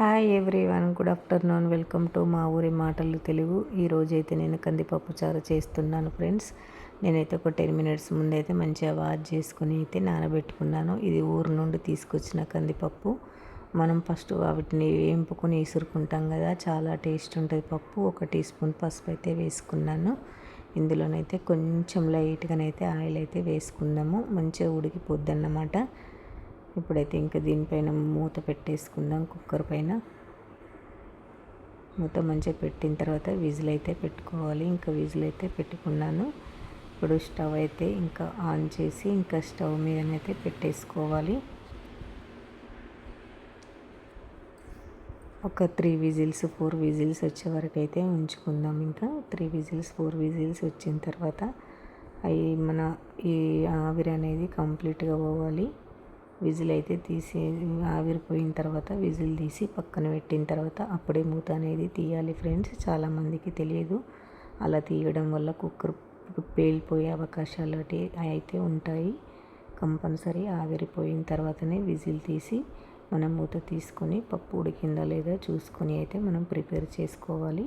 Hi everyone good afternoon welcome to మా ఊరి మాటలు తెలుగు. ఈరోజు అయితే నేను కందిపప్పు చారు చేస్తున్నాను ఫ్రెండ్స్ నేనైతే ఒక టెన్ మినిట్స్ ముందైతే మంచిగా వాష్ చేసుకుని అయితే నానబెట్టుకున్నాను. ఇది ఊరు నుండి తీసుకొచ్చిన కందిపప్పు. మనం ఫస్ట్ వాటిని వేంపుకొని ఇసురుకుంటాం కదా చాలా టేస్ట్ ఉంటుంది పప్పు. ఒక టీ స్పూన్ పసుపు అయితే వేసుకున్నాను. ఇందులోనైతే కొంచెం లైట్గానైతే ఆయిల్ అయితే వేసుకుందాము. మంచిగా ఉడికిపోద్ది అన్నమాట ఇప్పుడైతే ఇంకా దీనిపైన మూత పెట్టేసుకుందాం కుక్కర్ పైన. మూత మంచిగా పెట్టిన తర్వాత విజిల్ అయితే పెట్టుకోవాలి. ఇంకా విజిల్ అయితే పెట్టుకున్నాను. ఇప్పుడు స్టవ్ అయితే ఇంకా ఆన్ చేసి ఇంకా స్టవ్ మీదనైతే పెట్టేసుకోవాలి. ఒక త్రీ విజిల్స్ ఫోర్ విజిల్స్ వచ్చే వరకు అయితే ఉంచుకుందాం ఇంకా. త్రీ విజిల్స్ ఫోర్ విజిల్స్ వచ్చిన తర్వాత అవి మన ఈ ఆవిరి అనేది కంప్లీట్గా పోవాలి. విజిల్ అయితే తీసి ఆవిరిపోయిన తర్వాత విజిల్ తీసి పక్కన పెట్టిన తర్వాత అప్పుడే మూత అనేది తీయాలి ఫ్రెండ్స్. చాలామందికి తెలియదు. అలా తీయడం వల్ల కుక్కర్ పేలిపోయే అవకాశాలు అయితే ఉంటాయి. కంపల్సరీ ఆవిరిపోయిన తర్వాతనే విజిల్ తీసి మనం మూత తీసుకొని పప్పు ఉడికిందా లేదా చూసుకొని అయితే మనం ప్రిపేర్ చేసుకోవాలి.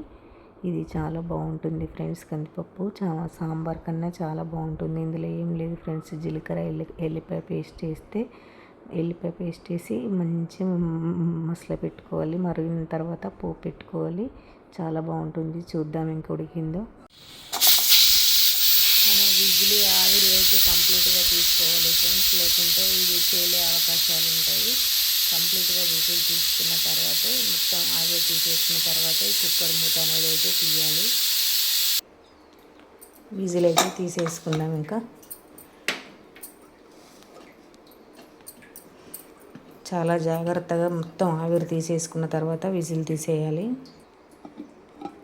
ఇది చాలా బాగుంటుంది ఫ్రెండ్స్. కందిపప్పు చాలా సాంబార్ కన్నా చాలా బాగుంటుంది. ఇందులో ఏం లేదు ఫ్రెండ్స్. జీలకర్ర ఎల్లి ఎల్లిపాయ పేస్ట్ చేస్తే ఎల్లిపాయ పేస్ట్ వేసి మంచి మసాలా పెట్టుకోవాలి. మరిగిన తర్వాత పోపు పెట్టుకోవాలి. చాలా బాగుంటుంది. చూద్దాం ఇంకా ఉడికిందో. మనం విజిలి ఆవిరి అయితే కంప్లీట్గా తీసుకోవాలి ఫ్రెండ్స్. లేకుంటే ఇది తేలే అవకాశాలు ఉంటాయి. కంప్లీట్గా విజిల్ తీసుకున్న తర్వాత మొత్తం ఆవిరి తీసేసిన తర్వాత కుక్కర్ మూత అనేది అయితే తీయాలి. విజిల్ అయితే తీసేసుకున్నాం ఇంకా. చాలా జాగ్రత్తగా మొత్తం ఆవిరి తీసేసుకున్న తర్వాత విజిల్ తీసేయాలి.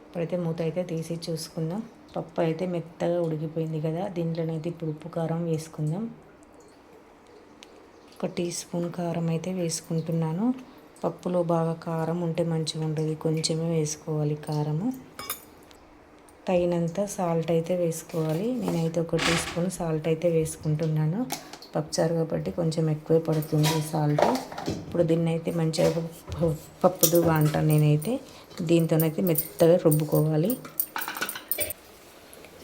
ఇప్పుడైతే మూత అయితే తీసి చూసుకుందాం. పప్పు అయితే మెత్తగా ఉడికిపోయింది కదా దీంట్లోనైతే ఇప్పుడు ఉప్పు కారం వేసుకుందాం. ఒక టీ స్పూన్ కారం అయితే వేసుకుంటున్నాను. పప్పులో బాగా కారం ఉంటే మంచిగా ఉంటుంది కొంచెమే వేసుకోవాలి కారము. తగినంత సాల్ట్ అయితే వేసుకోవాలి. నేనైతే ఒక టీ స్పూన్ సాల్ట్ అయితే వేసుకుంటున్నాను. పప్పుచారు కాబట్టి కొంచెం ఎక్కువే పడుతుంది సాల్ట్. ఇప్పుడు దీన్ని అయితే మంచిగా పప్పుదు అంటాను నేనైతే దీంతోనైతే మెత్తగా రుబ్బుకోవాలి.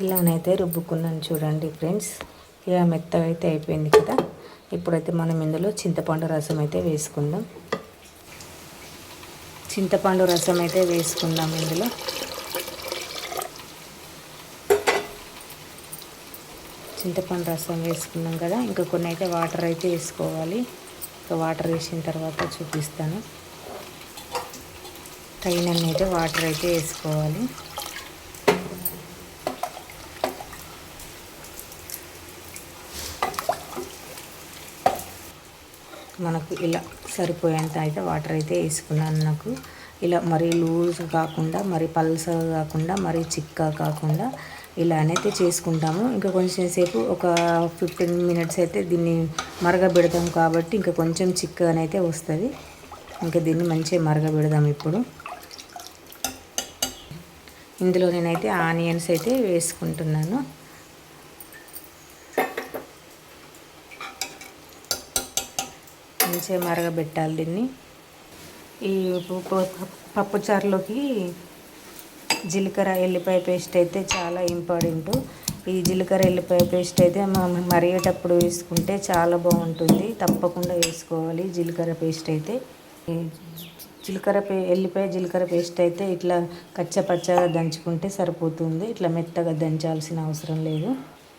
ఇలానైతే రుబ్బుకున్నాను చూడండి ఫ్రెండ్స్. ఇక మెత్తగా అయితే అయిపోయింది కదా. ఇప్పుడైతే మనం ఇందులో చింతపండు రసం అయితే వేసుకుందాం. చింతపండు రసం అయితే వేసుకుందాం ఇందులో. చింతపండు రసం వేసుకున్నాం కదా. ఇంకా కొన్ని అయితే వాటర్ అయితే వేసుకోవాలి. ఇంకా వాటర్ వేసిన తర్వాత చూపిస్తాను. తగినన్ని అయితే వాటర్ అయితే వేసుకోవాలి. మనకు ఇలా సరిపోయేంత అయితే వాటర్ అయితే వేసుకున్నాను నాకు. ఇలా మరీ లూజ్ కాకుండా మరి పల్సగా కాకుండా మరీ చిక్క కాకుండా ఇలానే అయితే చేసుకుంటాము. ఇంకా కొంచెం సేపు ఒక ఫిఫ్టీన్ మినిట్స్ అయితే దీన్ని మరగబెడతాం కాబట్టి ఇంకా కొంచెం చిక్కగానైతే వస్తుంది. ఇంకా దీన్ని మంచిగా మరగబెడదాం ఇప్పుడు. ఇందులో నేనైతే ఆనియన్స్ అయితే వేసుకుంటున్నాను. మంచిగా మరగబెట్టాలి దీన్ని. ఈ పప్పుచారులోకి జీలకర్ర ఎల్లిపాయ పేస్ట్ అయితే చాలా ఇంపార్టెంట్. ఈ జీలకర్ర ఎల్లిపాయ పేస్ట్ అయితే మరిగేటప్పుడు వేసుకుంటే చాలా బాగుంటుంది. తప్పకుండా వేసుకోవాలి జీలకర్ర పేస్ట్ అయితే. జీలకర్ర పే ఎల్లిపాయ జీలకర్ర పేస్ట్ అయితే ఇట్లా కచ్చపచ్చగా దంచుకుంటే సరిపోతుంది. ఇట్లా మెత్తగా దంచాల్సిన అవసరం లేదు.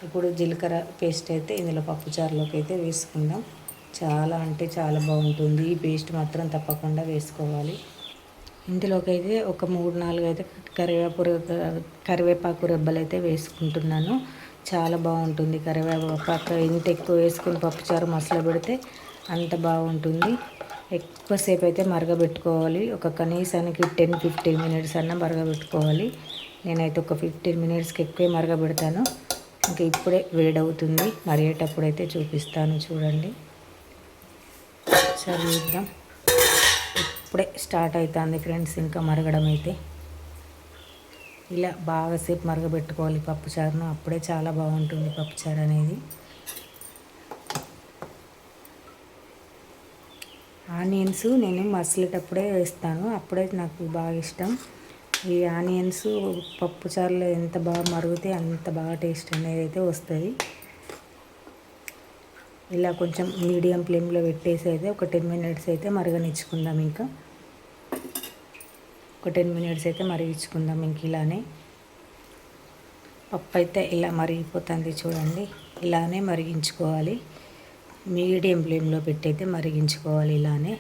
ఇప్పుడు జీలకర్ర పేస్ట్ అయితే ఇందులో పప్పుచారులోకి అయితే వేసుకుందాం. చాలా అంటే చాలా బాగుంటుంది. ఈ పేస్ట్ మాత్రం తప్పకుండా వేసుకోవాలి. ఇందులోకి అయితే ఒక మూడు నాలుగు అయితే కరివేపు కరివేపాకు రెబ్బలు అయితే వేసుకుంటున్నాను. చాలా బాగుంటుంది కరివేపాకు ఇంత ఎక్కువ వేసుకుని పప్పుచారు మసాలా పెడితే అంత బాగుంటుంది. ఎక్కువసేపు అయితే మరగబెట్టుకోవాలి. ఒక కనీసానికి టెన్ ఫిఫ్టీన్ మినిట్స్ అన్న మరగబెట్టుకోవాలి. నేనైతే ఒక ఫిఫ్టీన్ మినిట్స్కి ఎక్కువే మరగబెడతాను. ఇంకా ఇప్పుడే వేడవుతుంది. మరిగేటప్పుడు అయితే చూపిస్తాను. చూడండి. చదివిద్దాం ఇప్పుడే స్టార్ట్ అవుతుంది ఫ్రెండ్స్ ఇంకా మరగడం అయితే. ఇలా బాగాసేపు మరగబెట్టుకోవాలి పప్పుచారును అప్పుడే చాలా బాగుంటుంది పప్పుచారు అనేది. ఆనియన్స్ నేను మసిలేటప్పుడే వేస్తాను. అప్పుడే నాకు బాగా ఇష్టం. ఈ ఆనియన్స్ పప్పు చారులో ఎంత బాగా మరుగుతే అంత బాగా టేస్ట్ అనేది అయితే వస్తుంది ఇలా కొంచెం మీడియం ఫ్లేమ్లో పెట్టేసి అయితే ఒక టెన్ మినిట్స్ అయితే మరగనిచ్చుకుందాం ఇంకా. ఒక టెన్ మినిట్స్ అయితే మరిగించుకుందాం ఇంక ఇలానే. పప్పు అయితే ఇలా మరిగిపోతుంది చూడండి. ఇలానే మరిగించుకోవాలి. మీడియం ఫ్లేమ్లో పెట్టయితే మరిగించుకోవాలి ఇలానే.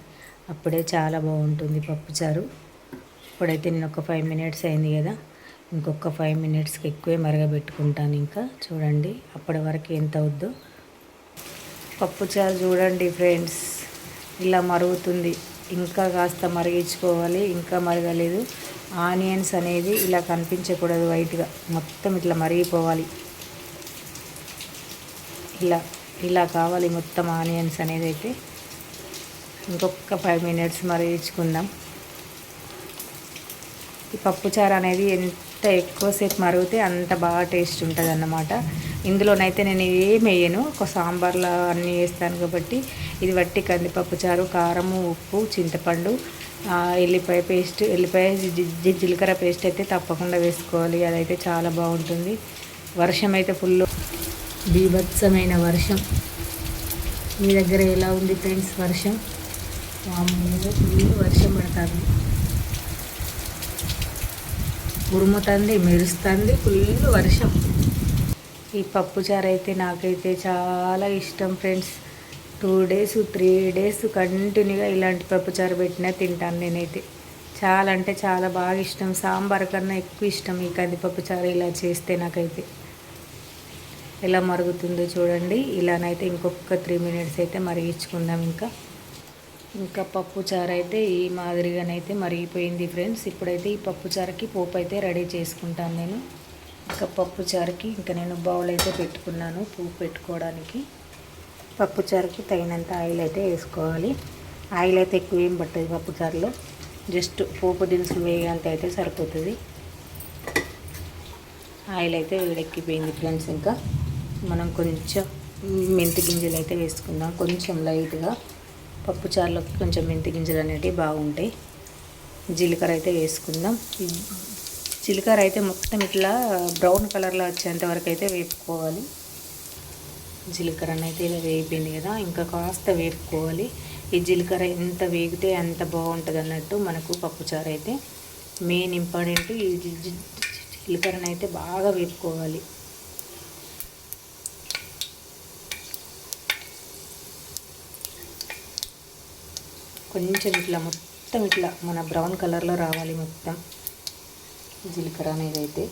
అప్పుడే చాలా బాగుంటుంది పప్పుచారు ఇప్పుడైతే నేను ఒక ఫైవ్ మినిట్స్ అయింది కదా. ఇంకొక ఫైవ్ మినిట్స్కి ఎక్కువే మరగబెట్టుకుంటాను ఇంకా. చూడండి అప్పటి వరకు ఎంత అవుద్దో. పప్పుచారు చూడండి ఫ్రెండ్స్. ఇలా మరుగుతుంది. ఇంకా కాస్త మరిగించుకోవాలి. ఇంకా మరగలేదు. ఆనియన్స్ అనేది ఇలా కనిపించకూడదు వైట్గా. మొత్తం ఇట్లా మరిగిపోవాలి. ఇలా ఇలా కావాలి మొత్తం ఆనియన్స్ అనేది అయితే. ఇంకొక ఫైవ్ మినిట్స్ మరిగించుకుందాం. ఈ పప్పుచారు అనేది ఎంత ఎక్కువసేపు మరిగితే అంత బాగా టేస్ట్ ఉంటుంది అన్నమాట ఇందులోనైతే నేను ఏమి వేయను. ఒక సాంబార్లో అన్నీ వేస్తాను కాబట్టి ఇది వట్టి కందిపప్పు చారు కారము ఉప్పు చింతపండు ఎల్లిపాయ పేస్ట్ ఎల్లిపాయ జీలకర్ర పేస్ట్ అయితే తప్పకుండా వేసుకోవాలి. అదైతే చాలా బాగుంటుంది. వర్షం అయితే ఫుల్ బీభత్సమైన వర్షం. మీ దగ్గర ఎలా ఉంది ఫ్రెండ్స్ వర్షం? ఫుల్ వర్షం పడుతుంది. ఉరుముతుంది మెరుస్తుంది ఫుల్ వర్షం. ఈ పప్పుచారు అయితే నాకైతే చాలా ఇష్టం friends. Two days three days కంటిన్యూగా ఇలాంటి పప్పుచారు పెట్టినా తింటాను నేనైతే. చాలా అంటే చాలా బాగా ఇష్టం. సాంబార్ కన్నా ఎక్కువ ఇష్టం ఈ కందిపప్పు చారు ఇలా చేస్తే నాకైతే. ఎలా మరుగుతుందో చూడండి. ఇలానైతే ఇంకొక త్రీ మినిట్స్ అయితే మరిగించుకుందాం ఇంకా. ఇంకా పప్పు చారు అయితే ఈ మాదిరిగానైతే మరిగిపోయింది ఫ్రెండ్స్. ఇప్పుడైతే ఈ పప్పు చారుకి పోపు అయితే రెడీ చేసుకుంటాను నేను. ఇంకా పప్పు చారుకి ఇంకా నేను బౌల్ అయితే పెట్టుకున్నాను పువ్వు పెట్టుకోవడానికి. పప్పు చారుకి తగినంత ఆయిల్ అయితే వేసుకోవాలి. ఆయిల్ అయితే ఎక్కువ ఏం పట్టదు పప్పు చారులో. జస్ట్ పోపు దినుసులు వేయంత అయితే సరిపోతుంది. ఆయిల్ అయితే వేడెక్కిపోయింది ఫ్రెండ్స్ ఇంకా. మనం కొంచెం మెంతి గింజలు అయితే వేసుకుందాం. కొంచెం లైట్గా. పప్పు చారులోకి కొంచెం మెంతి గింజలు అనేటివి బాగుంటాయి. జీలకర్ర అయితే వేసుకుందాం. జీలకర్ర అయితే మొత్తం ఇట్లా బ్రౌన్ కలర్లో వచ్చేంత వరకు అయితే వేపుకోవాలి. జీలకర్ర అయితే ఇలా వేపింది కదా ఇంకా కాస్త వేపుకోవాలి. ఈ జీలకర్ర ఎంత వేగితే అంత బాగుంటుంది అన్నట్టు మనకు పప్పుచారు అయితే మెయిన్ ఇంపార్టెంట్ ఈ జీలకర్రను అయితే బాగా వేపుకోవాలి. కొంచెం ఇట్లా మొత్తం ఇట్లా మన బ్రౌన్ కలర్లో రావాలి మొత్తం. జీలకర్ర అనేది అయితే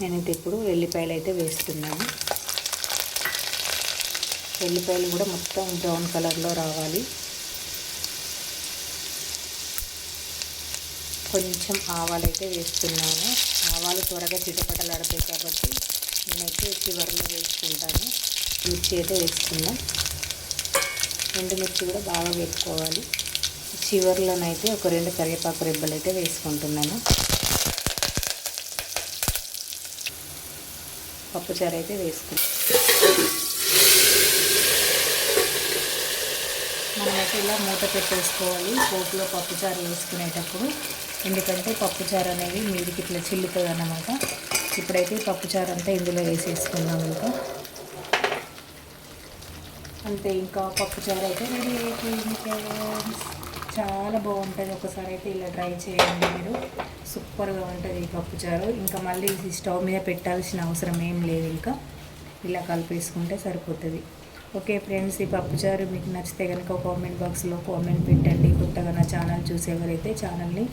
నేనైతే ఇప్పుడు వెల్లిపాయలు అయితే వేస్తున్నాను. వెల్లిపాయలు కూడా మొత్తం బ్రౌన్ కలర్లో రావాలి. కొంచెం ఆవాలు అయితే వేస్తున్నాను. ఆవాలు త్వరగా చిటపటలాడతాయి కాబట్టి నేనైతే చివరిలో వేసుకుంటాను. మిర్చి అయితే వేసుకుందాం ఎండుమిర్చి కూడా బాగా వేసుకోవాలి చివరిలోనైతే ఒక రెండు కరివేపాకు రెబ్బలు అయితే వేసుకుంటున్నాను పప్పుచారు అయితే వేసుకుంటాం మనమైతే ఇలా మూత పెట్టేసుకోవాలి. పోపులో పప్పుచారు వేసుకునేటప్పుడు. ఎందుకంటే పప్పుచారు అనేది మీదికి ఇట్లా చిల్లుతుంది అన్నమాట. ఇప్పుడైతే పప్పుచారు అంతా ఇందులో వేసేసుకుందాం ఇంకా. అంతే ఇంకా పప్పుచారు అయితే రెడీ అయిపోయింది చాలా బాగుంటుంది. ఒకసారి అయితే ఇలా ట్రై చేయండి మీరు. సూపర్గా ఉంటుంది ఈ పప్పుచారు. ఇంకా మళ్ళీ స్టవ్ మీద పెట్టాల్సిన అవసరం ఏం లేదు ఇంకా. ఇలా కలిపేసుకుంటే సరిపోతుంది. ఓకే ఫ్రెండ్స్ ఈ పప్పుచారు మీకు నచ్చితే కనుక కామెంట్ బాక్స్లో కామెంట్ పెట్టండి. కొత్తగా నా ఛానల్ చూసేవారైతే ఛానల్ని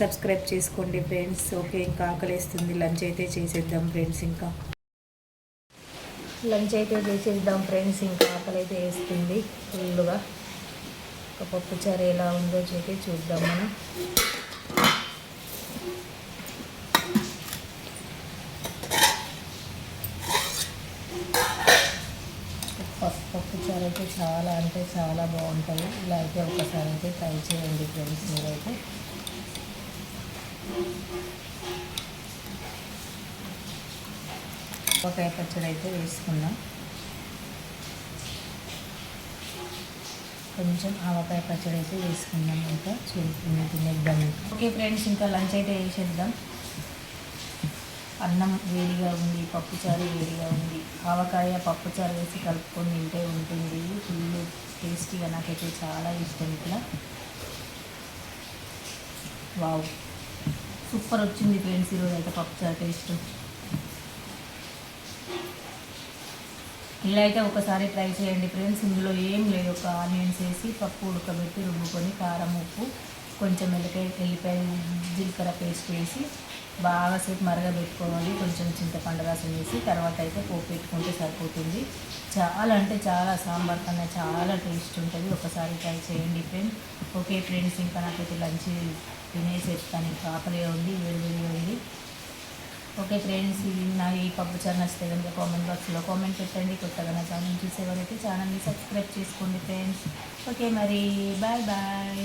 సబ్స్క్రైబ్ చేసుకోండి ఫ్రెండ్స్. ఓకే ఇంకా ఆకలిస్తుంది. లంచ్ అయితే చేసేద్దాం ఫ్రెండ్స్ ఇంకా. లంచ్ అయితే చేసేద్దాం ఫ్రెండ్స్. ఇంకా ఆకలి అయితే వేస్తుంది ఫుల్గా. ఒక పప్పుచారు ఎలా ఉందో చెప్పి చూద్దాం మనం. పప్పుచారు అయితే చాలా అంటే చాలా బాగుంటుంది ఇలా అయితే ఒకసారి అయితే ట్రై చేయండి ఫ్రెండ్స్ మీరైతే. ఒక పచ్చడి అయితే వేసుకుందాం. కొంచెం ఆవకాయ పచ్చడి అయితే వేసుకుందాం ఇంకా. చూసుకుని తినేద్దాం ఓకే ఫ్రెండ్స్ ఇంకా లంచ్ అయితే వేసేద్దాం అన్నం వేడిగా ఉంది పప్పుచారు వేడిగా ఉంది. ఆవకాయ పప్పుచారు వేసి కలుపుకొని తింటే ఉంటుంది. ఫుల్ టేస్టీగా నాకైతే చాలా ఇష్టం ఇట్లా వావ్ సూపర్ వచ్చింది ఫ్రెండ్స్ ఈరోజు అయితే పప్పుచారు టేస్ట్. ఇలా అయితే ఒకసారి ట్రై చేయండి ఫ్రెండ్స్. ఇందులో ఏం లేదు. ఒక ఆనియన్స్ వేసి పప్పు ఉడకబెట్టి రుబ్బుకొని కారం ఉప్పు కొంచెం ఎల్లిపాయ ఎల్లిపాయ జీలకర్ర పేస్ట్ వేసి బాగా సేపు మరగబెట్టుకోవాలి. కొంచెం చింతపండు రసం వేసి తర్వాత అయితే పోపు పెట్టుకుంటే సరిపోతుంది. చాలా అంటే చాలా సాంబార్ కన్నా చాలా టేస్ట్ ఉంటుంది. ఒకసారి ట్రై చేయండి ఫ్రెండ్స్ ఓకే ఫ్రెండ్స్ ఇంకా నాకైతే లంచ్ తినేసి చెప్తాను ఇంకా ఆకలిగా ఉంది వేడివేడిగా ఉంది. ఓకే ఫ్రెండ్స్ ఇది నా ఈ పప్పు చారు నచ్చితే కనుక కామెంట్ బాక్స్లో కామెంట్ పెట్టండి. కొత్తగా నా ఛానల్ చూసేవారైతే ఛానల్ని సబ్స్క్రైబ్ చేసుకోండి ఫ్రెండ్స్. ఓకే మరి బాయ్ బాయ్